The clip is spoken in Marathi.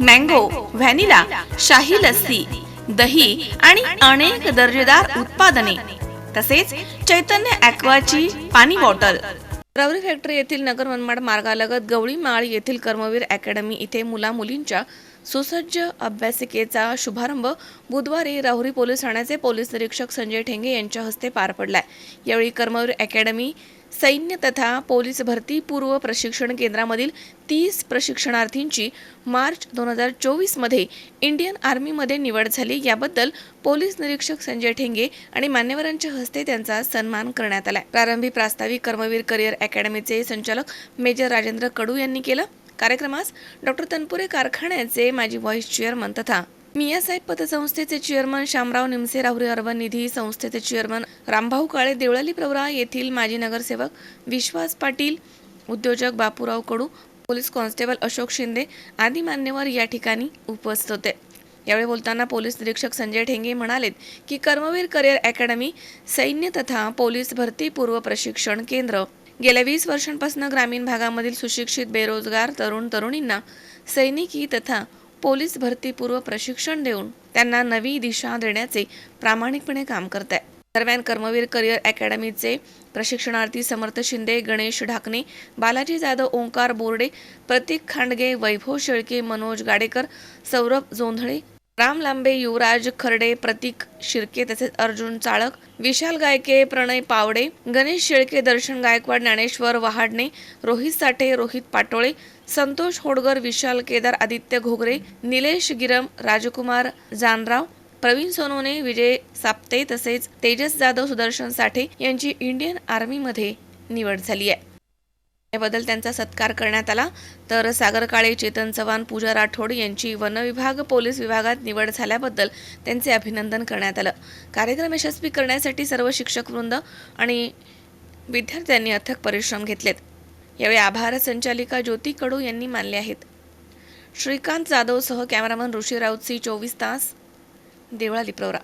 मँगो व्हॅनिला शाही लस्सी दही आणि अनेक दर्जेदार उत्पादने तसेच चैतन्य ॲक्वाची पाणी बॉटल. रवरी फॅक्टरी येथील नगर मनमाड मार्गालगत गवळी माळ येथील कर्मवीर अकॅडमी इथे मुला मुलींच्या सुसज्ज अभ्यासिकेचा शुभारंभ बुधवारी राहुरी पोलीस ठाण्याचे पोलीस निरीक्षक संजय ठेंगे यांच्या हस्ते पार पडलाय. यावेळी कर्मवीर अकॅडमी सैन्य तथा पोलीस भरती पूर्व प्रशिक्षण केंद्रामधील तीस प्रशिक्षणार्थींची मार्च दोन हजार चोवीसमध्ये इंडियन आर्मीमध्ये निवड झाली. याबद्दल पोलीस निरीक्षक संजय ठेंगे आणि मान्यवरांच्या हस्ते त्यांचा सन्मान करण्यात आला. प्रारंभी प्रास्ताविक कर्मवीर करिअर अकॅडमीचे संचालक मेजर राजेंद्र कडू यांनी केलं. कार्यक्रमास डॉक्टर तनपुरे कारखान्याचे माजी व्हाईस चेअरमन तथा मियासाहेब पतसंस्थेचे चेअरमन शामराव निमसे राहुरी अर्बन निधी संस्थेचे चेअरमन रामभाऊ काळे देवळाली प्रवरा येथील माजी नगरसेवक विश्वास पाटील उद्योजक बापूराव कडू पोलीस कॉन्स्टेबल अशोक शिंदे आदी मान्यवर या ठिकाणी उपस्थित होते. यावेळी बोलताना पोलीस निरीक्षक संजय ठेंगे म्हणालेत की कर्मवीर करिअर अकॅडमी सैन्य तथा पोलीस भरती पूर्व प्रशिक्षण केंद्र. गेल्या वीस वर्षांपासून ग्रामीण भागामधील सुशिक्षित बेरोजगार तरुण तरुणींना सैनिकी तथा पोलीस भरती पूर्व प्रशिक्षण देऊन त्यांना नवी दिशा देण्याचे प्रामाणिकपणे काम करत आहे दरम्यान कर्मवीर करिअर अकॅडमीचे प्रशिक्षणार्थी समर्थ शिंदे गणेश ढाकणे बालाजी जाधव ओंकार बोर्डे प्रतीक खांडगे वैभव शेळके मनोज गाडेकर सौरभ जोंधळे राम लांबे युवराज खर्डे प्रतीक शिर्के तसेच अर्जुन चाळक विशाल गायके प्रणय पावडे गणेश शेळके दर्शन गायकवाड ज्ञानेश्वर वहाडणे रोहित साठे रोहित पाटोळे संतोष होडगर विशाल केदार आदित्य घोगरे निलेश गिरम राजकुमार जानराव प्रवीण सोनूने विजय साप्ते तसेच तेजस जाधव सुदर्शन साठे यांची इंडियन आर्मीमध्ये निवड झाली आहे. याबद्दल त्यांचा सत्कार करण्यात आला. तर सागर काळे चेतन चव्हाण पूजा राठोड यांची वनविभाग पोलीस विभागात निवड झाल्याबद्दल त्यांचे अभिनंदन करण्यात आलं. कार्यक्रम यशस्वी करण्यासाठी सर्व शिक्षक वृंद आणि विद्यार्थ्यांनी अथक परिश्रम घेतलेत. यावेळी आभार संचालिका ज्योती कडू यांनी मानले आहेत. श्रीकांत जाधवसह कॅमेरामन ऋषी राऊत सी चोवीस तास. देवळाली प्रवरा